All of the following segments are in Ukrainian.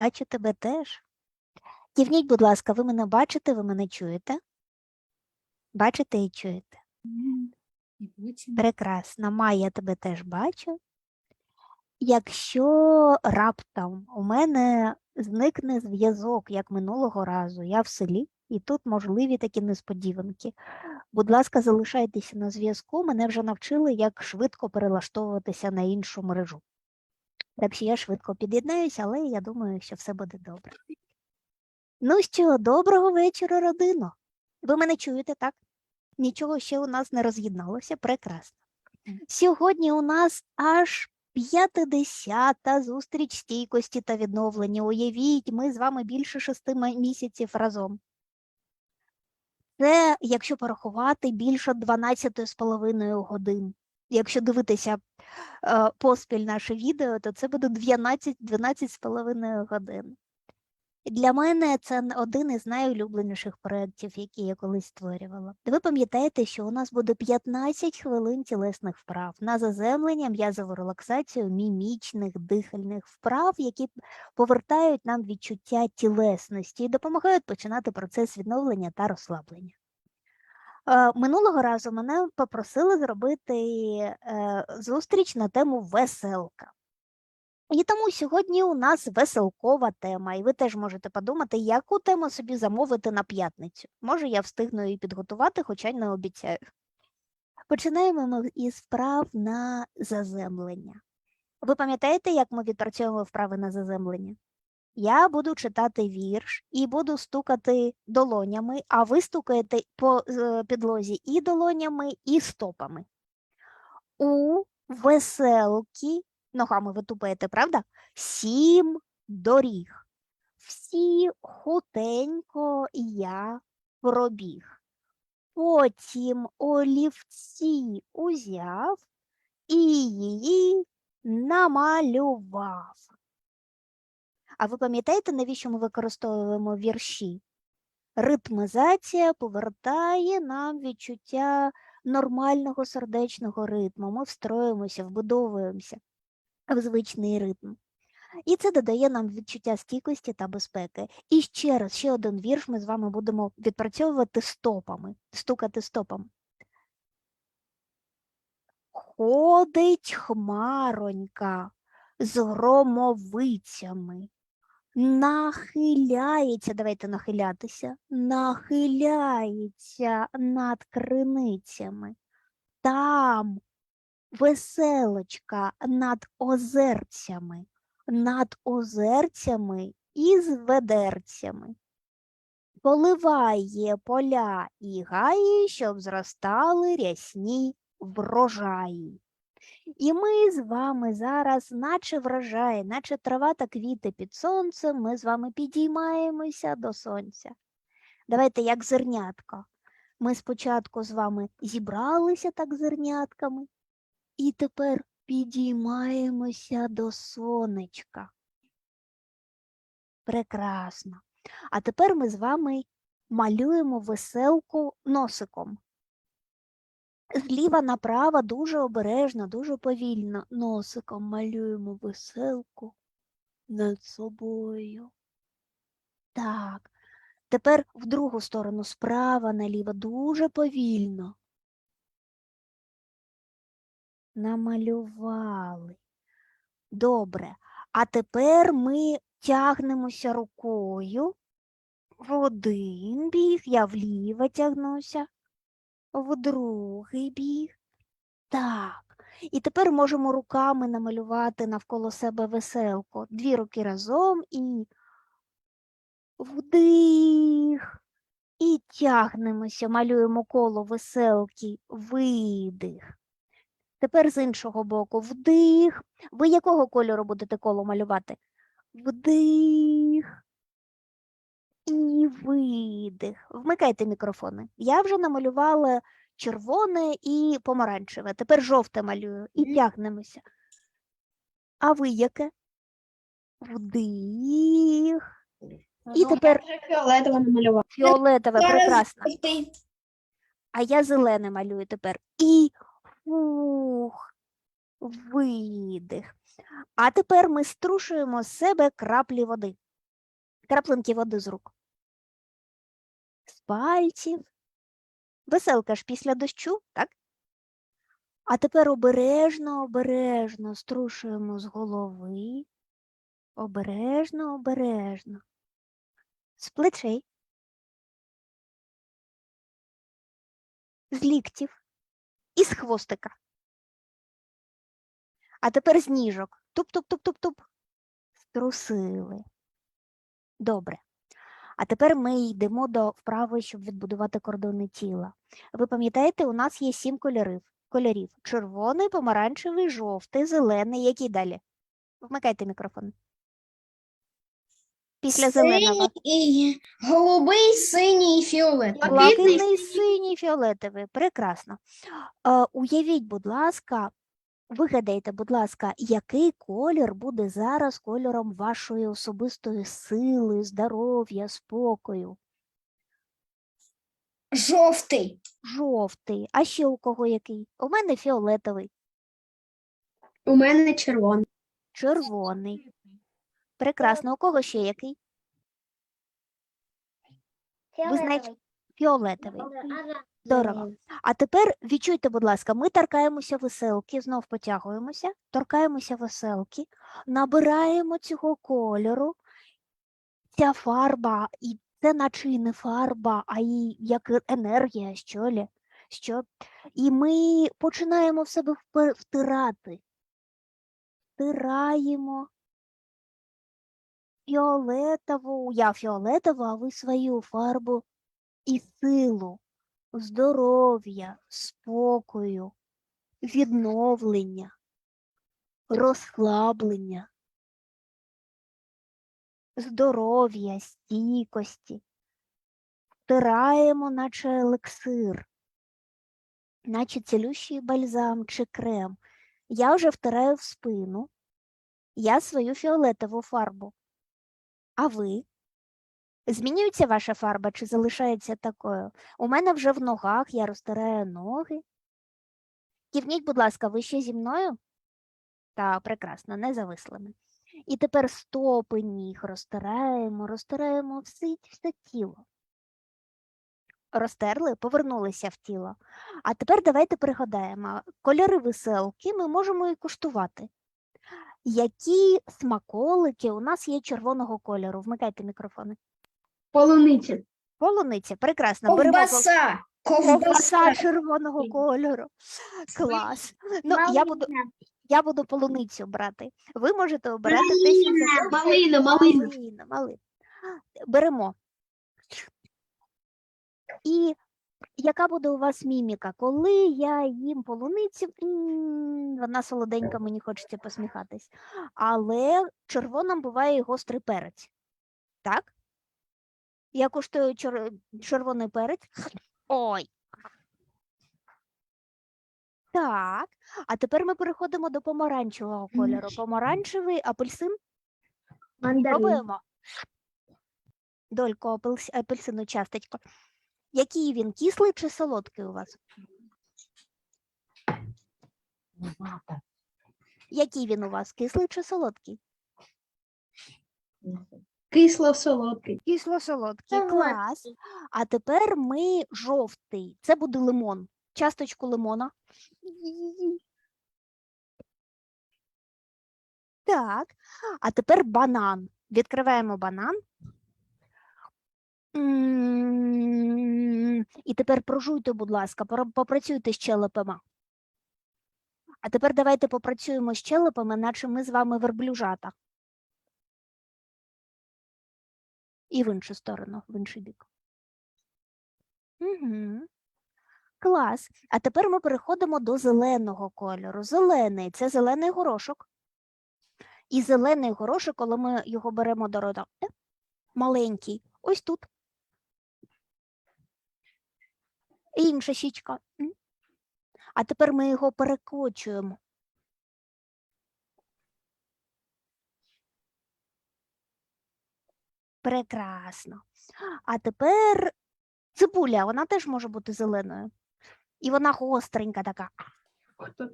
Бачу тебе теж. Кивніть, будь ласка, ви мене бачите, ви мене чуєте? Бачите і чуєте. Прекрасно. Май, я тебе теж бачу. Якщо раптом у мене зникне зв'язок, як минулого разу, я в селі, і тут можливі такі несподіванки. Будь ласка, залишайтеся на зв'язку. Мене вже навчили, як швидко перелаштовуватися на іншу мережу. Що я швидко під'єднаюся, але я думаю, що все буде добре. Ну що, доброго вечора, родино. Ви мене чуєте, так? Нічого ще у нас не роз'єдналося. Прекрасно. Сьогодні у нас аж 50-та зустріч стійкості та відновлення. Уявіть, ми з вами більше шести місяців разом. Це, якщо порахувати, більше 12 з половиною годин. Якщо дивитися поспіль наше відео, то це буде 12, 12 з половиною годин. Для мене це один із найулюбленіших проєктів, які я колись створювала. Ви пам'ятаєте, що у нас буде 15 хвилин тілесних вправ на заземлення, м'язову релаксацію, мімічних, дихальних вправ, які повертають нам відчуття тілесності і допомагають починати процес відновлення та розслаблення. Е, Минулого разу мене попросили зробити е, зустріч на тему веселка. І тому сьогодні у нас веселкова тема, і ви теж можете подумати, яку тему собі замовити на п'ятницю. Може, я встигну її підготувати, хоча й не обіцяю. Починаємо ми із вправ на заземлення. Ви пам'ятаєте, як ми відпрацьовуємо вправи на заземлення? Я буду читати вірш і буду стукати долонями, а ви стукаєте по підлозі і долонями, і стопами. У веселки ногами ви тупаєте, правда? Сім доріг. Всі хутенько я пробіг. Потім олівці узяв і її намалював. А ви пам'ятаєте, навіщо ми використовуємо вірші? Ритмізація повертає нам відчуття нормального сердечного ритму. Ми встроїмося, вбудовуємося в звичний ритм. І це додає нам відчуття стійкості та безпеки. І ще раз, ще один вірш ми з вами будемо відпрацьовувати стопами, стукати стопами. Ходить хмаронька з громовицями, нахиляється, давайте нахилятися, нахиляється над криницями. Там веселочка над озерцями, над озерцями і з ведерцями. Поливає поля і гаї, щоб зростали рясні врожаї. І ми з вами зараз, наче врожай, наче трава та квіти під сонцем, ми з вами підіймаємося до сонця. Давайте як зернятко. Ми спочатку з вами зібралися так зернятками, і тепер підіймаємося до сонечка. Прекрасно. А тепер ми з вами малюємо веселку носиком. Зліва направо дуже обережно, дуже повільно носиком малюємо веселку над собою. Так. Тепер в другу сторону, справа наліво, дуже повільно. Намалювали. Добре. А тепер ми тягнемося рукою в один біг, я вліво тягнуся, в другий біг. Так. І тепер можемо руками намалювати навколо себе веселку. Дві руки разом і вдих. І тягнемося, малюємо коло веселки, видих. Тепер з іншого боку вдих. Ви якого кольору будете коло малювати? Вдих. І видих. Вмикайте мікрофони. Я вже намалювала червоне і помаранчеве. Тепер жовте малюю і тягнемося. А ви яке? Вдих. І тепер фіолетово намалював. фіолетове, прекрасно. А я зелене малюю тепер. І фух, видих. А тепер ми струшуємо з себе краплі води. Краплинки води з рук. Пальців. Веселка ж після дощу, так? А тепер обережно, обережно струшуємо з голови. Обережно, обережно. З плечей. З ліктів. І з хвостика. А тепер з ніжок. Туп-туп-туп-туп-туп. Струсили. Добре. А тепер ми йдемо до вправи, щоб відбудувати кордони тіла. Ви пам'ятаєте, у нас є сім кольорів. кольорів: червоний, помаранчевий, жовтий, зелений. Які далі? Вмикайте мікрофон. Після зеленого. Синій, голубий, синій фіолетовий. Блакитний, синій, фіолетовий. Прекрасно. Уявіть, будь ласка, вигадайте, будь ласка, який колір буде зараз кольором вашої особистої сили, здоров'я, спокою? Жовтий. Жовтий. А ще у кого який? У мене фіолетовий, У мене червоний. червоний. Прекрасно. У кого ще який? Визнач... Фіолетовий. Здорово. А тепер відчуйте, будь ласка, ми торкаємося веселки, знов потягуємося, торкаємося веселки, набираємо цього кольору. Ця фарба, і це наче не фарба, а і як енергія, що лі, що. І ми починаємо в себе втирати. Втираємо фіолетову, я фіолетову, а ви свою фарбу і силу здоров'я, спокою, відновлення, розслаблення, здоров'я, стійкості. Втираємо, наче елексир, наче цілющий бальзам чи крем. Я вже втираю в спину, я свою фіолетову фарбу. А ви? Змінюється ваша фарба чи залишається такою? У мене вже в ногах, я розтираю ноги. Кивніть, будь ласка, ви ще зі мною? Так, прекрасно, не завислими. І тепер стопи ніг розтираємо, розтираємо все, все тіло. Розтерли, повернулися в тіло. А тепер давайте пригадаємо, кольори веселки ми можемо і куштувати. Які смаколики у нас є червоного кольору? Вмикайте мікрофони. Полуниця. Полуниця, прекрасно. Беремо Ковбаса. ковбаса Ковбаса. червоного кольору. Клас. Ну, я буду, я буду полуницю брати. Ви можете обирати те, що. Малина, малина. Малина, малина. Беремо. І яка буде у вас міміка? Коли я їм полуницю, вона солоденька, мені хочеться посміхатись. Але червоним буває і гострий перець. Так? Я куштую чер... червоний перець. Ой. Так. А тепер ми переходимо до помаранчевого кольору. Помаранчевий апельсин. Пробуємо. Долько апельс... апельсину часточку. Який він кислий чи солодкий у вас? Який він у вас? Кислий чи солодкий? Кисло солодкий. Кисло-солодкий. Солодкий. Клас. А тепер ми жовтий. Це буде лимон. Часточку лимона. Так. А тепер банан. Відкриваємо банан. М, І тепер прожуйте, будь ласка, пора- попрацюйте з челепами. А тепер давайте попрацюємо з челепами, наче ми з вами верблюжата. І в іншу сторону, в інший бік. Угу. Клас. А тепер ми переходимо до зеленого кольору. Зелений це зелений горошок. І зелений горошок, коли ми його беремо до рота, е, маленький, ось тут. І інша щічка. А тепер ми його перекочуємо. Прекрасно. А тепер цибуля, вона теж може бути зеленою. І вона гостренька така. Хто?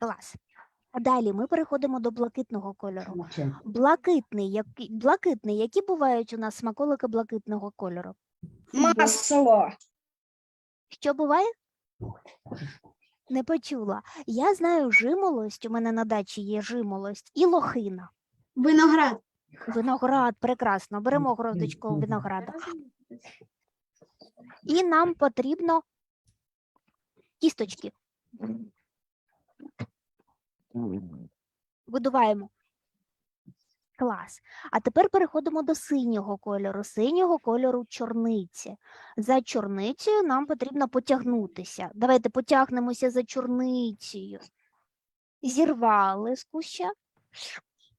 Клас. А далі ми переходимо до блакитного кольору. Блакитний, які, блакитний, які бувають у нас смаколики блакитного кольору? Масло. Що буває? Не почула. Я знаю жимолость, у мене на дачі є жимолость і лохина. Виноград. Виноград, прекрасно. Беремо гроздочку винограда. І нам потрібно кісточки. Видуваємо. Клас. А тепер переходимо до синього кольору. Синього кольору чорниці. За чорницею нам потрібно потягнутися. Давайте потягнемося за чорницею. Зірвали з куща,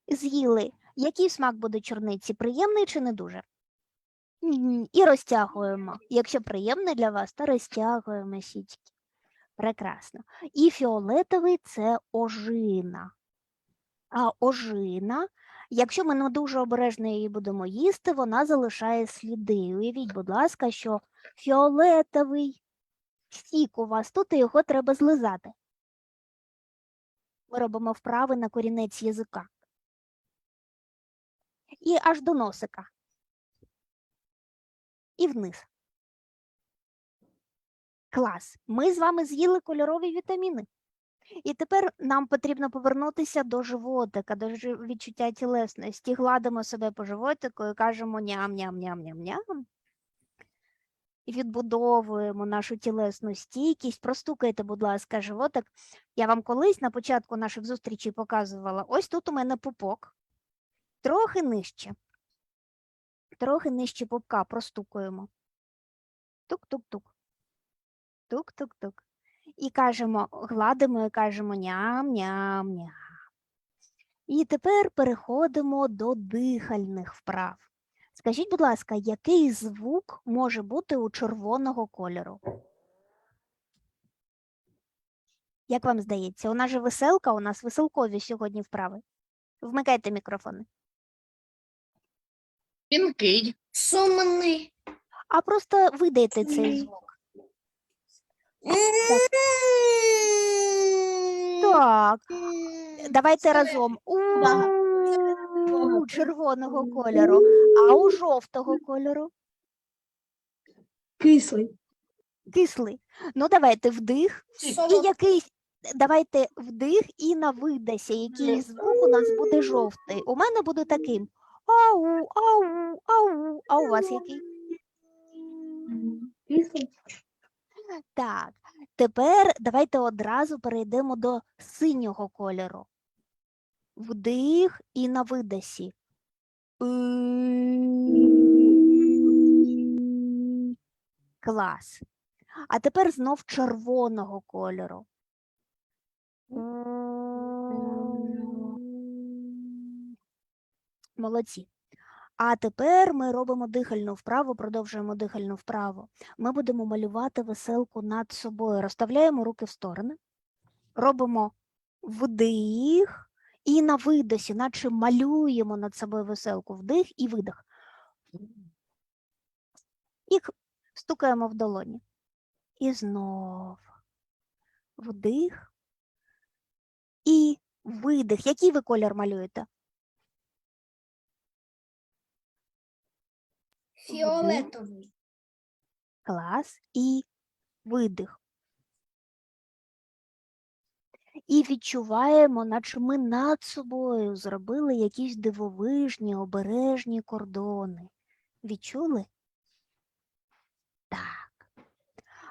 з'їли. Який смак буде чорниці? Приємний чи не дуже? І розтягуємо. Якщо приємний для вас, то розтягуємо січки. Прекрасно. І фіолетовий це ожина. А ожина, якщо ми не дуже обережно її будемо їсти, вона залишає сліди. Уявіть, будь ласка, що фіолетовий сік у вас тут, і його треба злизати. Ми робимо вправи на корінець язика. І аж до носика. І вниз. Клас. Ми з вами з'їли кольорові вітаміни. І тепер нам потрібно повернутися до животика, до відчуття тілесності. Гладимо себе по животику і кажемо ням-ням-ням-ням-ням. І відбудовуємо нашу тілесну стійкість. Простукайте, будь ласка, животик. Я вам колись на початку наших зустрічей показувала. Ось тут у мене пупок. Трохи нижче. Трохи нижче пупка простукуємо. Тук-тук-тук. Тук-тук-тук. І кажемо, гладимо і кажемо ням-ням-ням. І тепер переходимо до дихальних вправ. Скажіть, будь ласка, який звук може бути у червоного кольору? Як вам здається, у нас же веселка, у нас веселкові сьогодні вправи. Вмикайте мікрофони. Пінкий. Сумний. А просто видайте цей звук. Так, давайте разом. У червоного кольору, а у жовтого кольору Кислий. кислий. Ну, давайте вдих і якийсь. Давайте вдих і на видасі, який звук у нас буде жовтий. У мене буде таким. Ау, ау, ау. А у вас який? Так, тепер давайте одразу перейдемо до синього кольору. Вдих і на видасі. Клас. А тепер знов червоного кольору. Молодці. А тепер ми робимо дихальну вправу, продовжуємо дихальну вправу. Ми будемо малювати веселку над собою. Розставляємо руки в сторони, робимо вдих і на видосі, наче малюємо над собою веселку. Вдих і видих. І стукаємо в долоні. І знов вдих і видих. Який ви колір малюєте? Фіолетовий. Клас і видих. І відчуваємо, наче ми над собою зробили якісь дивовижні, обережні кордони. Відчули? Так.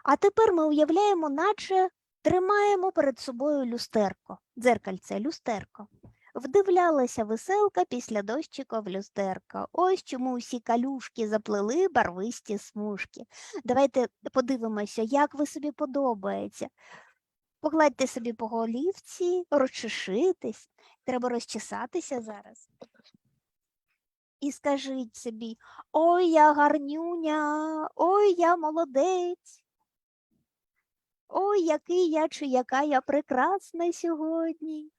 А тепер ми уявляємо, наче тримаємо перед собою люстерко, дзеркальце, люстерко. Вдивлялася веселка після дощика в люстерко. Ось чому всі калюшки заплели барвисті смужки. Давайте подивимося, як ви собі подобається. Погладьте собі по голівці, розчешитись. Треба розчесатися зараз. І скажіть собі: ой, я гарнюня, ой, я молодець. Ой, який я чи яка я прекрасна сьогодні.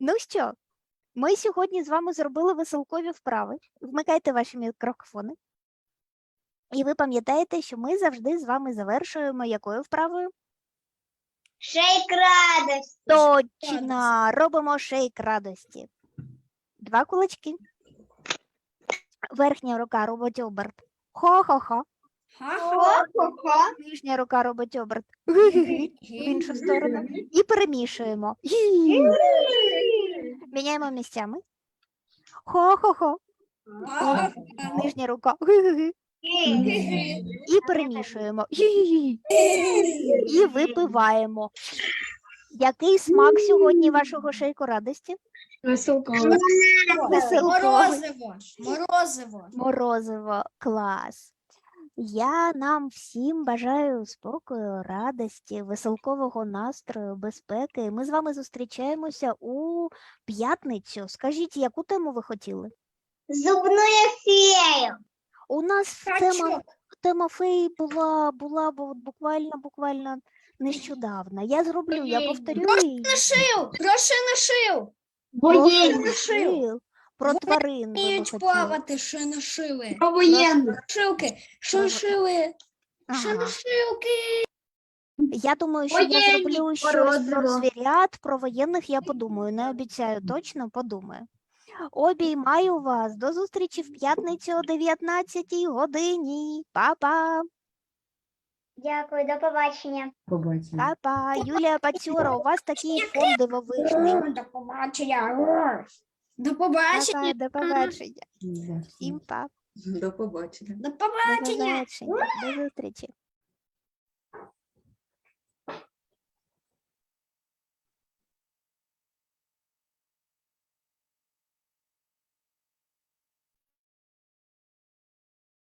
Ну що, ми сьогодні з вами зробили веселкові вправи. Вмикайте ваші мікрофони. І ви пам'ятаєте, що ми завжди з вами завершуємо якою вправою? Шейк радости. Точно, робимо шейк радості. Два кулачки. Верхня рука робить оберт. Хо-хо-хо. Нижня рука робить оберт. В іншу сторону. І перемішуємо. Міняємо місцями. Хо-хо-хо. Нижня рука. І перемішуємо. І випиваємо. Який смак сьогодні вашого шейку радості? Веселковий. Морозиво. Морозиво. Морозиво, клас. Я нам всім бажаю спокою, радості, веселкового настрою, безпеки. Ми з вами зустрічаємося у п'ятницю. Скажіть, яку тему ви хотіли? Зубную фею. У нас тема, тема феї була, була бу- буквально, буквально нещодавно. Я зроблю, я повторю її. Шил. Прошиношил. Про шил, про тварин. Вміють плавати шиношили. Про воєнних. Шилки. Шиношили. Ага. Шиношилки. Я думаю, що я Воєнні, зроблю щось про звірят, про воєнних я подумаю. Не обіцяю точно, подумаю. Обіймаю вас. До зустрічі в п'ятницю о 19 годині. Па-па. Дякую, до побачення. Побачення. Па-па. Юлія Пацюра, у вас такий фон дивовижний. До побачення. До побачення. Па-па, до побачення. Всім па. До побачення. До До побачення. побачення. До зустрічі.